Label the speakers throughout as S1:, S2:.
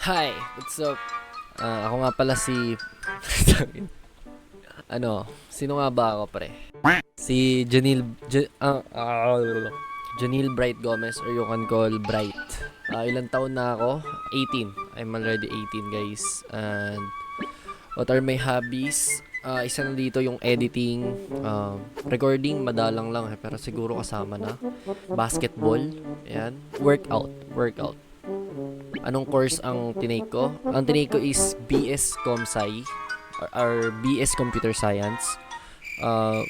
S1: Hi, what's up? Ah, ako nga pala si... ano, sino nga ba ako pre? Si Janil... J- ah, ah, Janil Bright Gomez or you can call Bright. Ah, ilang taon na ako? 18. I'm already 18 guys. And what are my hobbies? Ah, isa na dito yung editing, ah, recording, madalang lang eh, pero siguro kasama na. Basketball, yan. Workout, workout. Anong course ang tinake ko? Ang tinake ko is BS Comsci or, or BS Computer Science. Uh,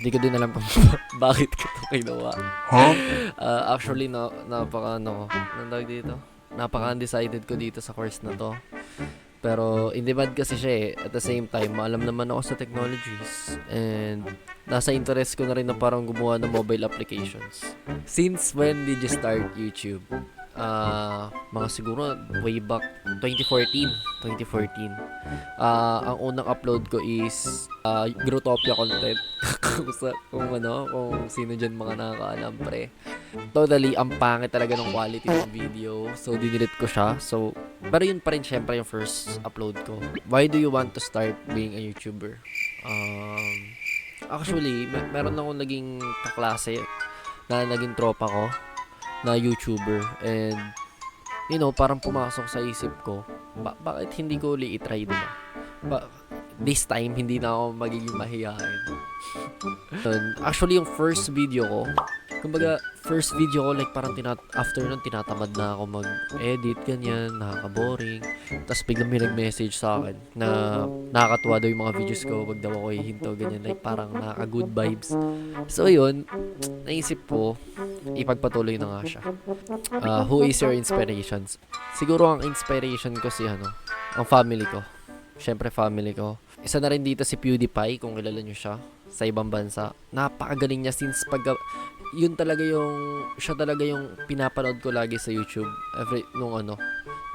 S1: hindi ko din alam kung bakit ko ito kinuha. Uh, actually, na, napaka ano, tawag dito? Napaka undecided ko dito sa course na to. Pero in demand kasi siya eh. At the same time, maalam naman ako sa technologies. And nasa interest ko na rin na parang gumawa ng mobile applications. Since when did you start YouTube? Ah, mga siguro way back 2014, 2014. Ah, ang unang upload ko is uh, Growtopia content. kung, kung ano, kung sino diyan mga nakakaalam pre. Totally ang pangit talaga ng quality ng video. So dinilit ko siya. So pero yun pa rin syempre yung first upload ko. Why do you want to start being a YouTuber? Um, actually, mer- meron akong naging kaklase na naging tropa ko na YouTuber and you know, parang pumasok sa isip ko, ba- bakit hindi ko uli i-try diba? Ba- this time, hindi na ako magiging mahihain. Actually, yung first video ko, kumbaga, first video ko, like, parang tinat after nun, tinatamad na ako mag-edit, ganyan, nakaka-boring. Tapos biglang may nag-message sa akin na nakakatuwa daw yung mga videos ko, wag daw ako ihinto, ganyan, like, parang nakaka-good vibes. So, yun, naisip ko, ipagpatuloy na nga siya. Uh, who is your inspirations? Siguro ang inspiration ko si ano, ang family ko. Siyempre family ko. Isa na rin dito si PewDiePie kung kilala nyo siya sa ibang bansa. Napakagaling niya since pag yun talaga yung siya talaga yung pinapanood ko lagi sa YouTube every nung ano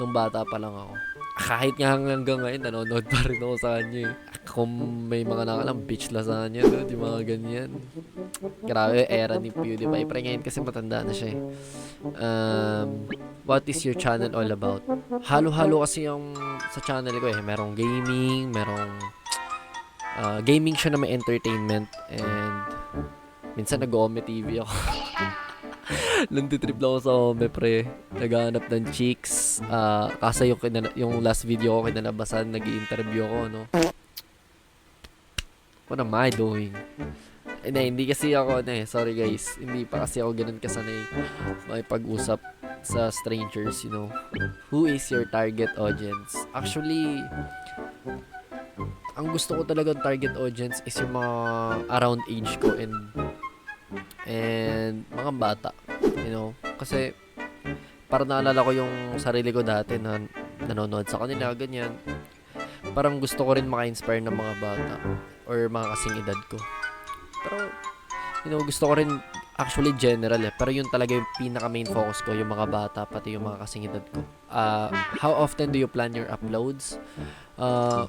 S1: nung bata pa lang ako. Kahit nga hanggang ngayon nanonood pa rin ako sa kanya eh. Kung may mga nakalang bitch lasagna no, di mga ganyan. Grabe, era ni PewDiePie. Pero ngayon kasi matanda na siya eh. Um, what is your channel all about? Halo-halo kasi yung sa channel ko eh. Merong gaming, merong uh, gaming siya na may entertainment and minsan nag-ome TV ako. Nantitrip lang ako sa ome pre. Naghahanap ng chicks. Uh, kasi yung, kinana- yung last video ko kinalabasan, nag interview ako, no? What am I doing? Hindi, hindi kasi ako, ano eh, sorry guys. Hindi pa kasi ako ganun kasanay makipag-usap sa strangers, you know. Who is your target audience? Actually, ang gusto ko talaga target audience is yung mga around age ko and and mga bata, you know. Kasi para naalala ko yung sarili ko dati na nanonood sa kanila, ganyan. Parang gusto ko rin maka-inspire ng mga bata or mga kasing edad ko. Pero, you know, gusto ko rin actually general eh. Pero yun talaga yung pinaka main focus ko, yung mga bata, pati yung mga kasing edad ko. Uh, how often do you plan your uploads? Uh,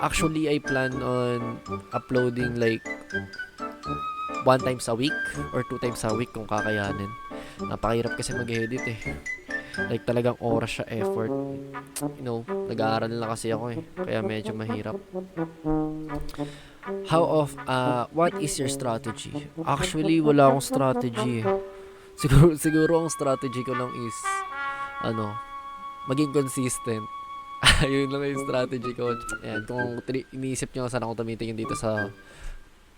S1: actually, I plan on uploading like one times a week or two times a week kung kakayanin. Napakahirap kasi mag-edit eh. Like talagang oras siya, effort. You know, nag-aaral na kasi ako eh. Kaya medyo mahirap. How of, uh, what is your strategy? Actually, wala akong strategy eh. Siguro, siguro ang strategy ko lang is, ano, maging consistent. Yun lang yung strategy ko. Ayan, kung iniisip nyo saan ako tumitingin dito sa,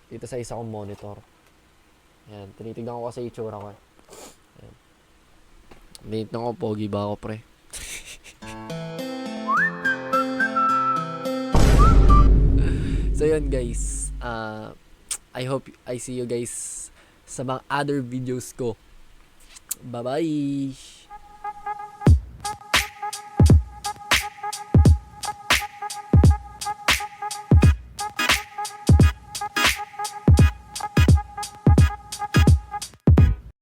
S1: dito sa isa kong monitor. Ayan, tinitignan ko kasi itsura ko. Ayan. Tinignan ko, pogi ba ako pre? So yun guys, uh, I hope I see you guys sa mga other videos ko. Bye-bye!